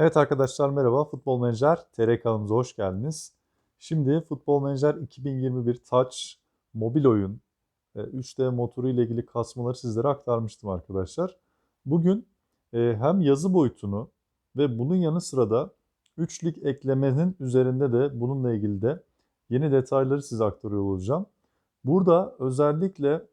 Evet arkadaşlar merhaba. Futbol Menajer TR kanalımıza hoş geldiniz. Şimdi Futbol Menajer 2021 Touch mobil oyun e, 3D motoru ile ilgili kasmaları sizlere aktarmıştım arkadaşlar. Bugün e, hem yazı boyutunu ve bunun yanı sıra da 3 lig eklemenin üzerinde de bununla ilgili de yeni detayları size aktarıyor olacağım. Burada özellikle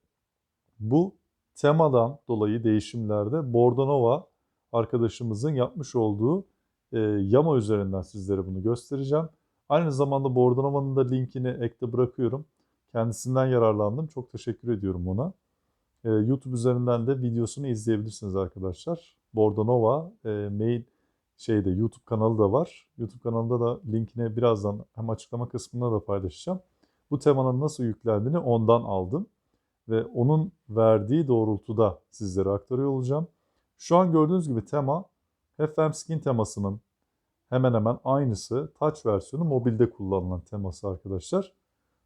bu temadan dolayı değişimlerde Bordonova arkadaşımızın yapmış olduğu e, yama üzerinden sizlere bunu göstereceğim. Aynı zamanda Bordonova'nın da linkini ekte bırakıyorum. Kendisinden yararlandım. Çok teşekkür ediyorum ona. E, YouTube üzerinden de videosunu izleyebilirsiniz arkadaşlar. Bordonova e, mail şeyde YouTube kanalı da var. YouTube kanalında da linkini birazdan hem açıklama kısmında da paylaşacağım. Bu temanın nasıl yüklendiğini ondan aldım ve onun verdiği doğrultuda sizlere aktarıyor olacağım. Şu an gördüğünüz gibi tema FM Skin temasının hemen hemen aynısı Touch versiyonu mobilde kullanılan teması arkadaşlar.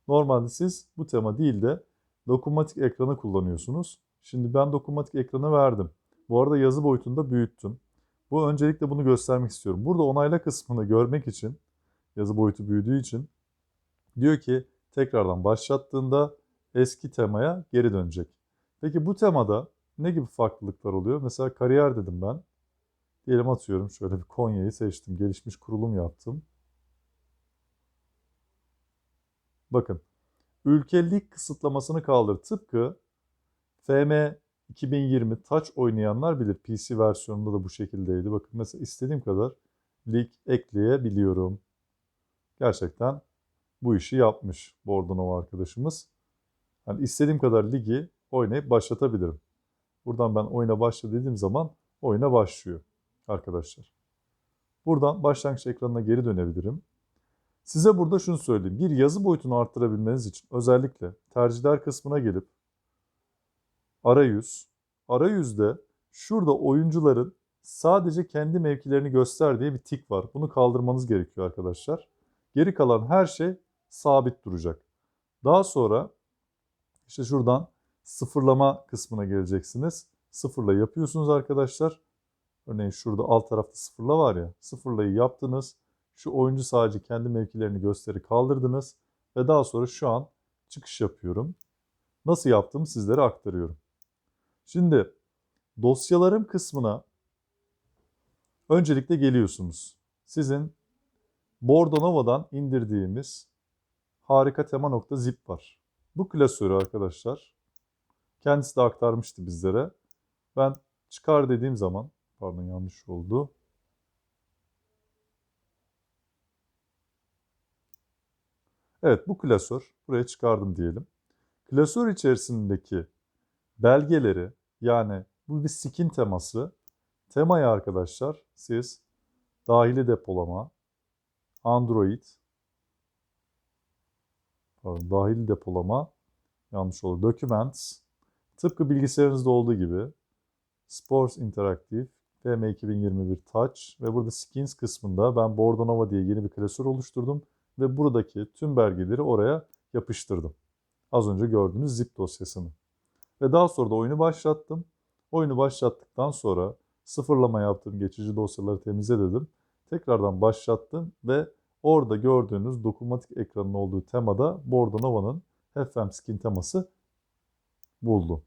Normalde siz bu tema değil de dokunmatik ekranı kullanıyorsunuz. Şimdi ben dokunmatik ekranı verdim. Bu arada yazı boyutunda büyüttüm. Bu öncelikle bunu göstermek istiyorum. Burada onayla kısmını görmek için yazı boyutu büyüdüğü için diyor ki tekrardan başlattığında eski temaya geri dönecek. Peki bu temada ne gibi farklılıklar oluyor? Mesela kariyer dedim ben. Diyelim atıyorum şöyle bir Konya'yı seçtim. Gelişmiş kurulum yaptım. Bakın. Ülkelik kısıtlamasını kaldır. Tıpkı FM 2020 Touch oynayanlar bilir. PC versiyonunda da bu şekildeydi. Bakın mesela istediğim kadar lig ekleyebiliyorum. Gerçekten bu işi yapmış Bordonova arkadaşımız. Yani istediğim kadar ligi oynayıp başlatabilirim. Buradan ben oyuna başla dediğim zaman oyuna başlıyor arkadaşlar. Buradan başlangıç ekranına geri dönebilirim. Size burada şunu söyleyeyim. Bir yazı boyutunu arttırabilmeniz için özellikle tercihler kısmına gelip arayüz, arayüzde şurada oyuncuların sadece kendi mevkilerini göster diye bir tik var. Bunu kaldırmanız gerekiyor arkadaşlar. Geri kalan her şey sabit duracak. Daha sonra işte şuradan sıfırlama kısmına geleceksiniz. Sıfırla yapıyorsunuz arkadaşlar. Örneğin şurada alt tarafta sıfırla var ya. Sıfırlayı yaptınız. Şu oyuncu sadece kendi mevkilerini gösteri kaldırdınız. Ve daha sonra şu an çıkış yapıyorum. Nasıl yaptığımı sizlere aktarıyorum. Şimdi dosyalarım kısmına öncelikle geliyorsunuz. Sizin Bordonova'dan indirdiğimiz harika tema.zip var. Bu klasörü arkadaşlar kendisi de aktarmıştı bizlere. Ben çıkar dediğim zaman pardon yanlış oldu. Evet bu klasör buraya çıkardım diyelim. Klasör içerisindeki belgeleri yani bu bir skin teması. Temayı arkadaşlar siz dahili depolama, Android, pardon, dahili depolama yanlış oldu. Documents, tıpkı bilgisayarınızda olduğu gibi Sports Interactive, FM 2021 Touch ve burada Skins kısmında ben Bordonova diye yeni bir klasör oluşturdum ve buradaki tüm belgeleri oraya yapıştırdım. Az önce gördüğünüz zip dosyasını. Ve daha sonra da oyunu başlattım. Oyunu başlattıktan sonra sıfırlama yaptım, geçici dosyaları temizle dedim. Tekrardan başlattım ve orada gördüğünüz dokunmatik ekranın olduğu temada Bordonova'nın FM Skin teması buldum.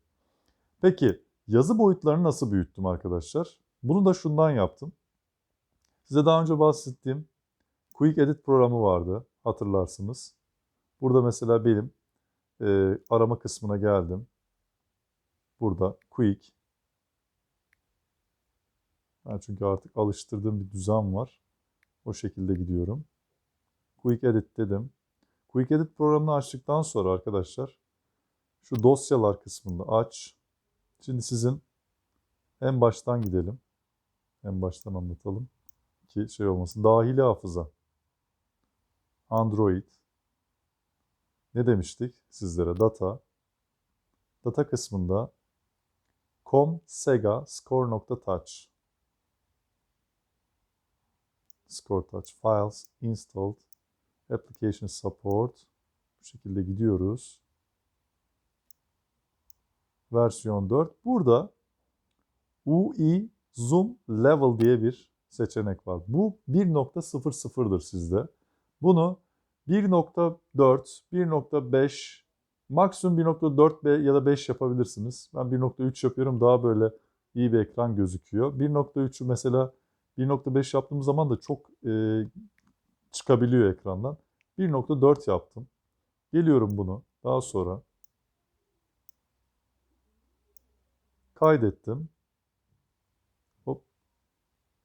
Peki yazı boyutlarını nasıl büyüttüm arkadaşlar? Bunu da şundan yaptım. Size daha önce bahsettiğim Quick Edit programı vardı hatırlarsınız. Burada mesela benim e, arama kısmına geldim. Burada Quick. Ben çünkü artık alıştırdığım bir düzen var. O şekilde gidiyorum. Quick Edit dedim. Quick Edit programını açtıktan sonra arkadaşlar şu dosyalar kısmında aç. Şimdi sizin en baştan gidelim. En baştan anlatalım ki şey olmasın. Dahili hafıza. Android. Ne demiştik sizlere? Data. Data kısmında com sega score.touch score touch files installed application support bu şekilde gidiyoruz. Versiyon 4. Burada UI Zoom Level diye bir seçenek var. Bu 1.00'dır sizde. Bunu 1.4, 1.5, maksimum 1.4 ya da 5 yapabilirsiniz. Ben 1.3 yapıyorum daha böyle iyi bir ekran gözüküyor. 1.3'ü mesela 1.5 yaptığım zaman da çok e, çıkabiliyor ekrandan. 1.4 yaptım. Geliyorum bunu daha sonra kaydettim.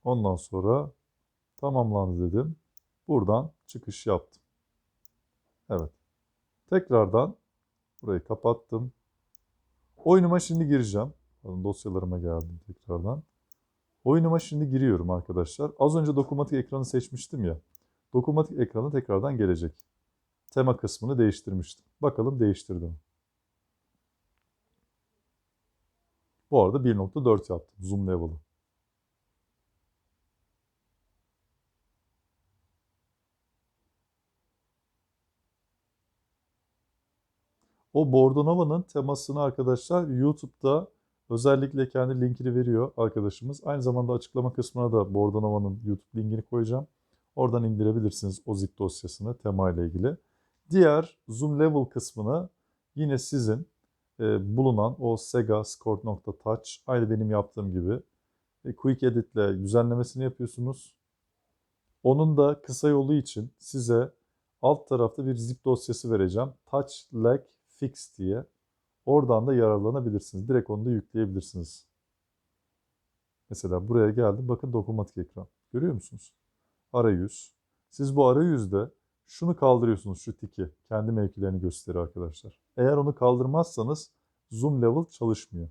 Ondan sonra tamamlandı dedim. Buradan çıkış yaptım. Evet. Tekrardan burayı kapattım. Oyunuma şimdi gireceğim. Dosyalarıma geldim tekrardan. Oyunuma şimdi giriyorum arkadaşlar. Az önce dokunmatik ekranı seçmiştim ya. Dokunmatik ekranı tekrardan gelecek. Tema kısmını değiştirmiştim. Bakalım değiştirdim. Bu arada 1.4 yaptım zoom level'ı. O Bordonova'nın temasını arkadaşlar YouTube'da özellikle kendi linkini veriyor arkadaşımız. Aynı zamanda açıklama kısmına da Bordonova'nın YouTube linkini koyacağım. Oradan indirebilirsiniz o zip dosyasını tema ile ilgili. Diğer zoom level kısmını yine sizin e, bulunan o Sega Score.touch aynı benim yaptığım gibi e, Quick Edit ile düzenlemesini yapıyorsunuz. Onun da kısa yolu için size alt tarafta bir zip dosyası vereceğim. Touch Lag Fix diye. Oradan da yararlanabilirsiniz. Direkt onu da yükleyebilirsiniz. Mesela buraya geldim. Bakın dokunmatik ekran. Görüyor musunuz? Arayüz. Siz bu arayüzde şunu kaldırıyorsunuz şu tiki. Kendi mevkilerini gösteriyor arkadaşlar. Eğer onu kaldırmazsanız zoom level çalışmıyor.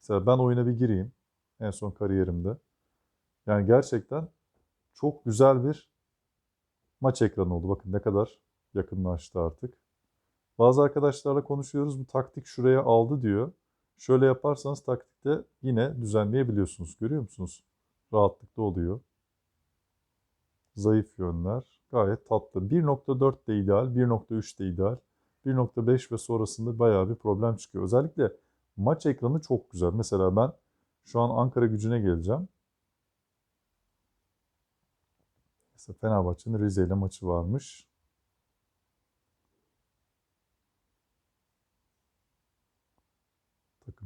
Mesela ben oyuna bir gireyim. En son kariyerimde. Yani gerçekten çok güzel bir maç ekranı oldu. Bakın ne kadar yakınlaştı artık. Bazı arkadaşlarla konuşuyoruz. Bu taktik şuraya aldı diyor. Şöyle yaparsanız taktikte yine düzenleyebiliyorsunuz. Görüyor musunuz? Rahatlıkla oluyor. Zayıf yönler. Gayet tatlı. 1.4 de ideal, 1.3 de ideal. 1.5 ve sonrasında bayağı bir problem çıkıyor. Özellikle maç ekranı çok güzel. Mesela ben şu an Ankara gücüne geleceğim. Mesela Fenerbahçe'nin Rize ile maçı varmış.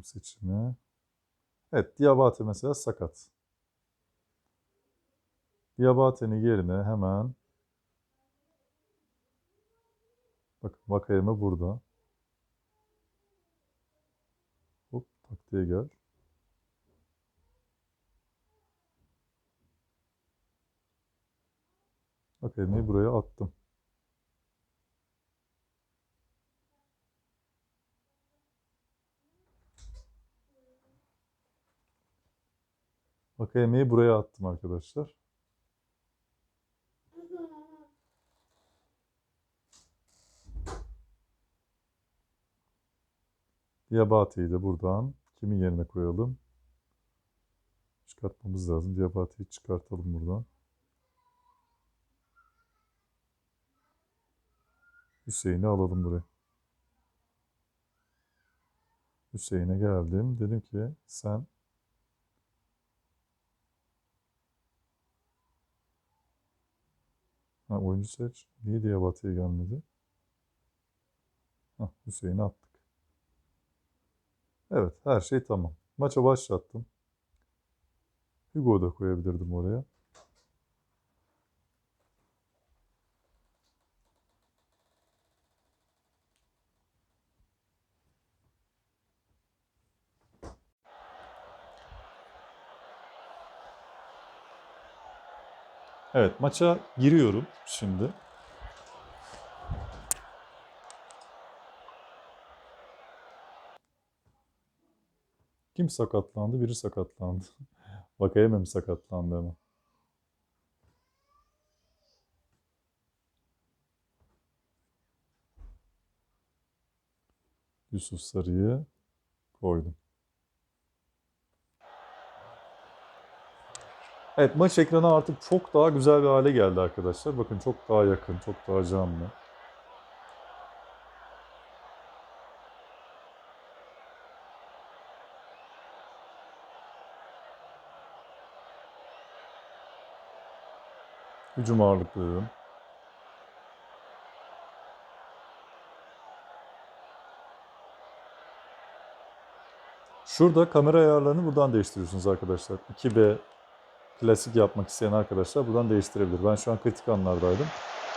Takım seçimi. Evet, Diabate mesela sakat. Diabate'nin yerine hemen bakın Vakayeme burada. Hop taktiğe gel. Vakayeme'yi buraya attım. Vakayeme'yi buraya attım arkadaşlar. Diabate'yi de buradan kimin yerine koyalım? Çıkartmamız lazım. Diabate'yi çıkartalım buradan. Hüseyin'i alalım buraya. Hüseyin'e geldim. Dedim ki sen ha, oyuncu seç. Niye Diabate'ye gelmedi? Hah, Hüseyin'i attık. Evet, her şey tamam. Maça başlattım. Hugo'u da koyabilirdim oraya. Evet, maça giriyorum şimdi. Kim sakatlandı? Biri sakatlandı. Vakayeme mi sakatlandı ama? Yusuf Sarı'yı koydum. Evet maç ekranı artık çok daha güzel bir hale geldi arkadaşlar. Bakın çok daha yakın, çok daha canlı. Hücum ağırlıklı. Şurada kamera ayarlarını buradan değiştiriyorsunuz arkadaşlar. 2B klasik yapmak isteyen arkadaşlar buradan değiştirebilir. Ben şu an kritik anlardaydım.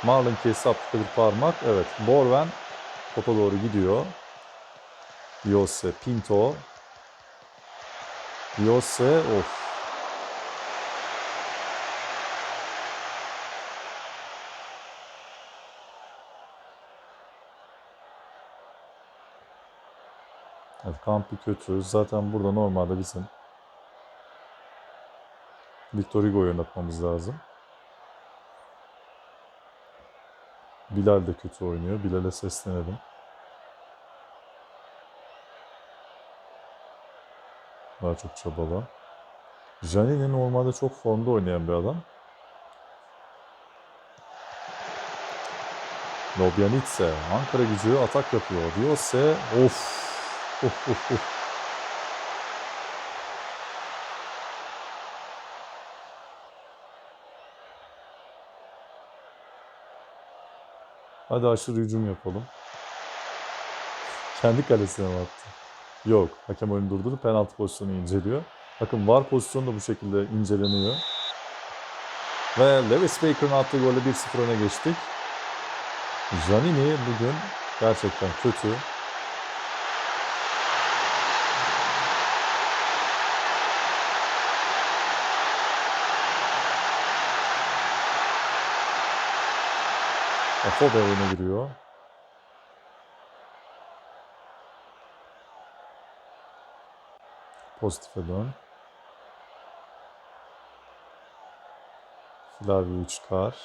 Marlon Kesi attıkta bir parmak. Evet. Borven topa doğru gidiyor. Yose, Pinto. Yose, of. Evet, kampı kötü. Zaten burada normalde bizim Victor Hugo'yu oynatmamız lazım. Bilal de kötü oynuyor. Bilal'e seslenelim. Daha çok çabala. Janine normalde çok formda oynayan bir adam. Lobjanitse Ankara gücü atak yapıyor. Diyorse of of of of. Hadi aşırı hücum yapalım. Kendi kalesine mi attı? Yok. Hakem oyunu durdurup penaltı pozisyonu inceliyor. Bakın VAR pozisyonu da bu şekilde inceleniyor. Ve Lewis Baker'ın attığı golle 1-0 öne geçtik. Janini bugün gerçekten kötü. Afobe oyuna giriyor. Pozitife dön. Flavio'yu çıkar.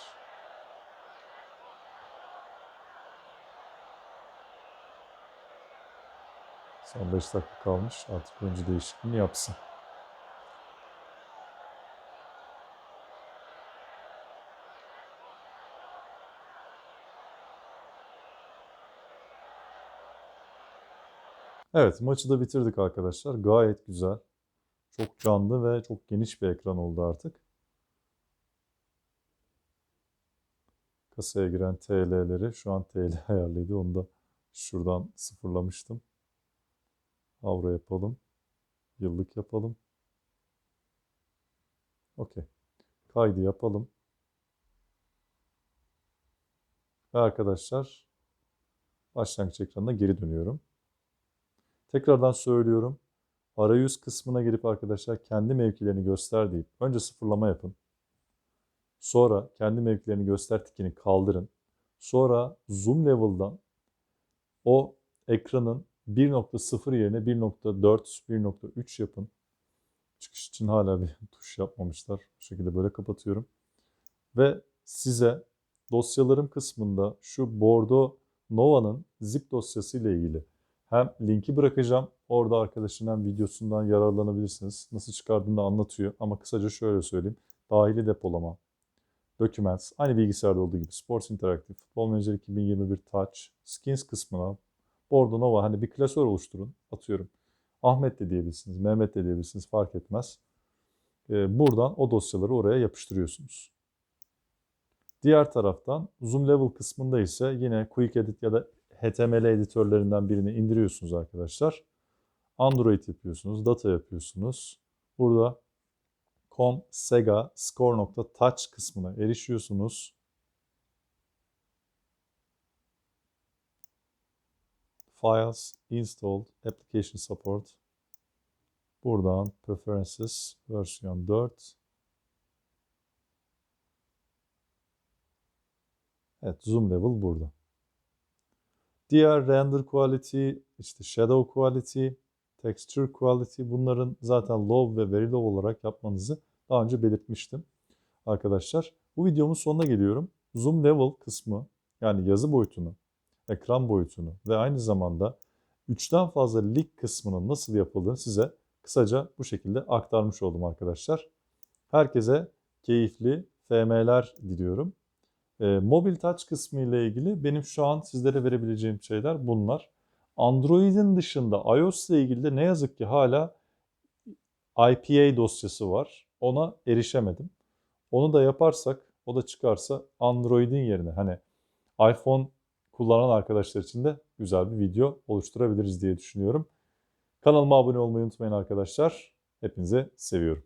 Son 5 dakika kalmış. Artık oyuncu değişikliğini yapsın. Evet, maçı da bitirdik arkadaşlar. Gayet güzel. Çok canlı ve çok geniş bir ekran oldu artık. Kasaya giren TL'leri şu an TL ayarlıydı. Onu da şuradan sıfırlamıştım. Avro yapalım. Yıllık yapalım. Okey. Kaydı yapalım. Ve arkadaşlar başlangıç ekranına geri dönüyorum. Tekrardan söylüyorum. Arayüz kısmına girip arkadaşlar kendi mevkilerini göster deyip önce sıfırlama yapın. Sonra kendi mevkilerini göster tikini kaldırın. Sonra zoom level'dan o ekranın 1.0 yerine 1.4, 1.3 yapın. Çıkış için hala bir tuş yapmamışlar. Bu şekilde böyle kapatıyorum. Ve size dosyalarım kısmında şu Bordeaux Nova'nın zip dosyası ile ilgili hem linki bırakacağım. Orada arkadaşın hem videosundan yararlanabilirsiniz. Nasıl çıkardığını da anlatıyor. Ama kısaca şöyle söyleyeyim. Dahili depolama, Documents, aynı bilgisayarda olduğu gibi Sports Interactive, Futbol Manager 2021 Touch, Skins kısmına Bordo Nova hani bir klasör oluşturun. Atıyorum. Ahmet de diyebilirsiniz, Mehmet de diyebilirsiniz fark etmez. Ee, buradan o dosyaları oraya yapıştırıyorsunuz. Diğer taraftan Zoom Level kısmında ise yine Quick Edit ya da HTML editörlerinden birini indiriyorsunuz arkadaşlar. Android yapıyorsunuz, data yapıyorsunuz. Burada com sega score.touch kısmına erişiyorsunuz. Files, Installed, Application Support. Buradan Preferences, versiyon 4. Evet, zoom level burada. Diğer render quality, işte shadow quality, texture quality bunların zaten low ve very low olarak yapmanızı daha önce belirtmiştim arkadaşlar. Bu videomun sonuna geliyorum. Zoom level kısmı yani yazı boyutunu, ekran boyutunu ve aynı zamanda 3'ten fazla lig kısmının nasıl yapıldığını size kısaca bu şekilde aktarmış oldum arkadaşlar. Herkese keyifli FM'ler diliyorum. E, mobil touch kısmı ile ilgili benim şu an sizlere verebileceğim şeyler bunlar. Android'in dışında iOS ile ilgili de ne yazık ki hala IPA dosyası var. Ona erişemedim. Onu da yaparsak O da çıkarsa Android'in yerine hani iPhone kullanan arkadaşlar için de güzel bir video oluşturabiliriz diye düşünüyorum. Kanalıma abone olmayı unutmayın arkadaşlar. Hepinize seviyorum.